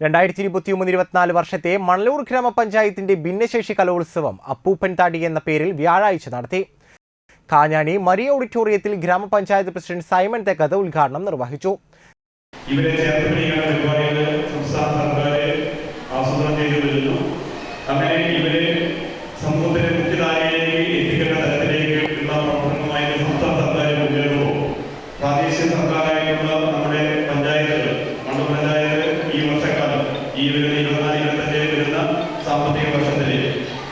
രണ്ടായിരത്തി ഇരുപത്തി ഇരുപത്തിയൊന്ന് ഇരുപത്തിനാല് വർഷത്തെ മണലൂർ ഗ്രാമപഞ്ചായത്തിന്റെ ഭിന്നശേഷി കലോത്സവം അപ്പൂപ്പൻ താടി എന്ന പേരിൽ വ്യാഴാഴ്ച നടത്തി. കാഞ്ഞാണി മരിയ ഓഡിറ്റോറിയത്തിൽ ഗ്രാമപഞ്ചായത്ത് പ്രസിഡന്റ് സൈമൺ തെക്കത്ത് ഉദ്ഘാടനം നിർവഹിച്ചു. ഇവരെ സംസ്ഥാന സർക്കാർ ഇവരെ സർക്കാർ സർക്കാരായിട്ടുള്ള വരുന്ന ഇരുപത്തിനാല് ഇരുപത്തഞ്ച് വരുന്ന സാമ്പത്തിക വർഷത്തിൽ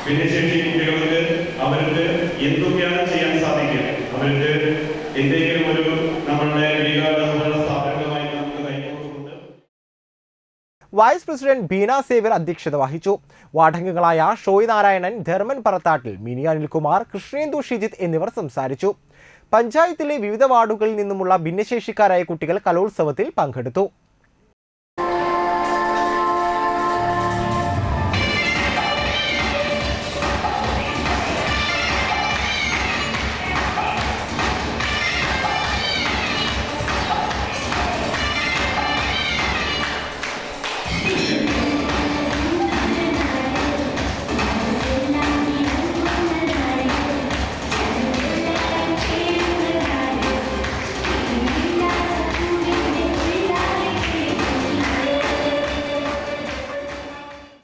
ഭിന്നശേഷി കുട്ടികൾക്ക് അവർക്ക് എന്തൊക്കെയാണ് ചെയ്യാൻ സാധിക്കുക? അവർക്ക് എന്തെങ്കിലും ഒരു നമ്മളുടെ വികാരമുള്ള സ്ഥാപനങ്ങളുമായി നമുക്ക് കൈകോർത്തുകൊണ്ട്. വൈസ് പ്രസിഡന്റ് ബീന സേവ്യർ അധ്യക്ഷത വഹിച്ചു. വാടകങ്ങളായ ഷോയി നാരായണൻ ധർമ്മൻ പറത്താട്ടിൽ മിനി അനിൽകുമാർ കൃഷ്ണേന്ദു ഷിജിത്ത് എന്നിവർ സംസാരിച്ചു. പഞ്ചായത്തിലെ വിവിധ വാർഡുകളിൽ നിന്നുമുള്ള ഭിന്നശേഷിക്കാരായ കുട്ടികൾ കലോത്സവത്തിൽ പങ്കെടുത്തു.